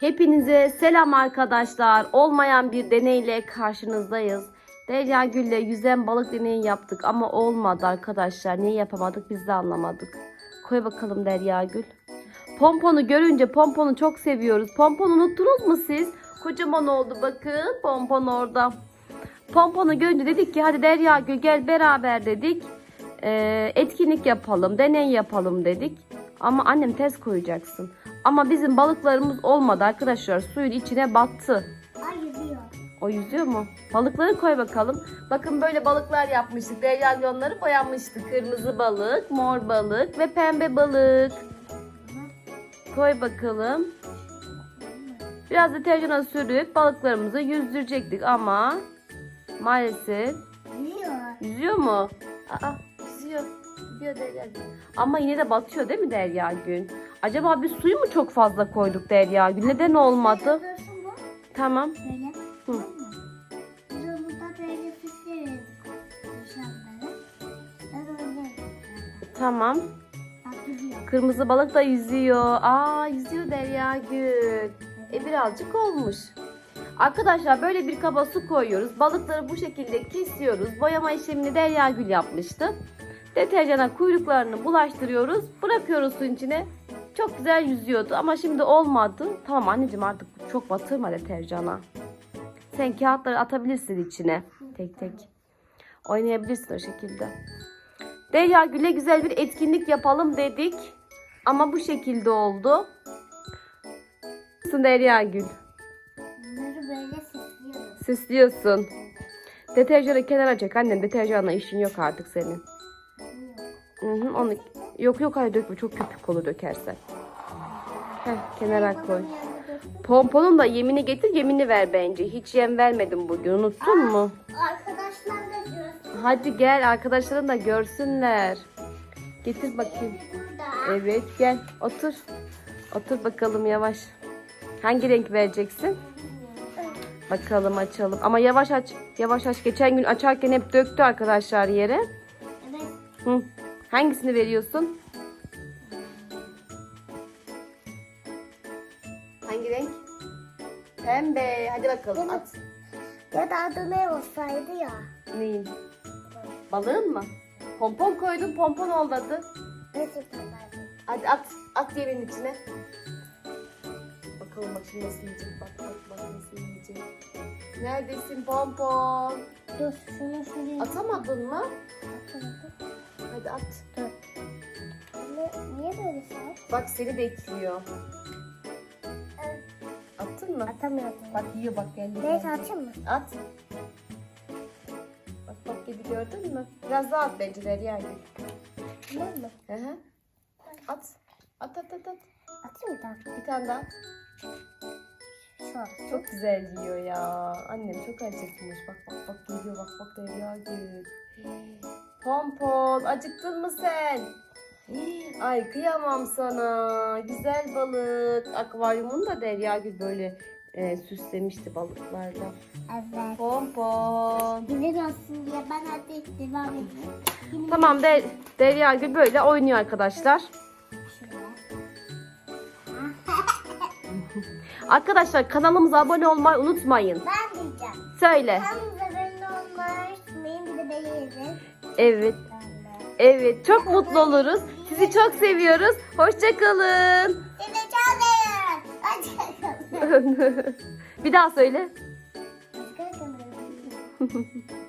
Hepinize selam arkadaşlar. Olmayan bir deneyle karşınızdayız. Derya Gül'le yüzen balık deneyi yaptık ama olmadı arkadaşlar. Niye yapamadık biz de anlamadık. Koy bakalım Derya Gül. Pomponu görünce pomponu çok seviyoruz. Pomponu unuttunuz mu siz? Kocaman oldu bakın. Pompon orada. Pomponu görünce dedik ki hadi Derya Gül gel beraber dedik. Ee, etkinlik yapalım, deney yapalım dedik. Ama annem ters koyacaksın. Ama bizim balıklarımız olmadı arkadaşlar. Suyun içine battı. Ay yüzüyor. O yüzüyor mu? Balıkları koy bakalım. Bakın böyle balıklar yapmıştık. Derya Gül onları boyamıştı. Kırmızı balık, mor balık ve pembe balık. Koy bakalım. Biraz deterjana sürüp balıklarımızı yüzdürecektik ama maalesef Yüzüyor. yüzüyor mu? Aa Yüzüyor Derya Gül. Ama yine de batıyor değil mi Derya Gül? Acaba biz suyu mu çok fazla koyduk Derya Gül? Neden olmadı? Tamam. Böyle. Hı. Böyle pişiririz. Tamam. Kırmızı balık da yüzüyor. Aa yüzüyor Derya Gül. E birazcık olmuş. Arkadaşlar böyle bir kaba su koyuyoruz. Balıkları bu şekilde kesiyoruz. Boyama işlemini Derya Gül yapmıştı. Deterjana kuyruklarını bulaştırıyoruz. Bırakıyoruz suyun içine. Çok güzel yüzüyordu ama şimdi olmadı. Tamam anneciğim artık çok batırma deterjana. Sen kağıtları atabilirsin içine. Tek tek. Oynayabilirsin o şekilde. Derya Gül'e güzel bir etkinlik yapalım dedik. Ama bu şekilde oldu. Nasılsın Derya Gül? Bunları böyle süslüyoruz. Süslüyorsun. Deterjanı kenara çek annem. Deterjanla işin yok artık senin. Hı hı, onu... Yok yok hayır dökme. Çok köpük olur dökersen. Heh, kenara koy. Pomponun da yemini getir yemini ver bence. Hiç yem vermedim bugün. Unuttun mu? Arkadaşlar da görsün. Hadi gel arkadaşların da görsünler. Getir bakayım. Evet gel otur. Otur bakalım yavaş. Hangi renk vereceksin? Bakalım açalım. Ama yavaş aç. Yavaş aç. Geçen gün açarken hep döktü arkadaşlar yere. Evet. Hı. Hangisini veriyorsun? Hangi renk? Pembe. Hadi bakalım at. Ya da adı ne olsaydı ya. Neyin? Balığın mı? Pompon koydun pompon oldu adı. Nasıl? Hadi at. At yerin içine. Bakalım bak şimdi nasıl yiyecek. Bak bak bak nasıl yiyecek. Neredesin pompon? Dur şunu şuraya Atamadın mı? atalım. Hadi at. Dur. Niye böyle sert? Bak seni bekliyor. Attın mı? Atamıyordum. Bak yiyor bak geldi. Neyse atayım mı? At. Bak bak yedi gördün mü? Biraz daha at bence Derya Gül. Tamam mı? Hı hı. At. At at at at. Atayım mı daha? Bir tane daha. Şu an. Çok güzel yiyor ya. Annem çok acıkmış. Bak bak bak geliyor bak bak Derya Gül. Pompon acıktın mı sen? Ay kıyamam sana. Güzel balık. Akvaryumunu da Derya Gül böyle e, süslemişti balıklarla. Evet. Pompon. Güzel olsun diye ben hadi devam edeyim. Tamam Der Derya Gül böyle oynuyor arkadaşlar. Arkadaşlar kanalımıza abone olmayı unutmayın. Ben diyeceğim. Söyle. Kanalımıza Evet. Evet çok mutlu oluruz. Sizi çok seviyoruz. Hoşçakalın. Seni çok seviyorum. Hoşçakalın. Bir daha söyle. Hoşçakalın.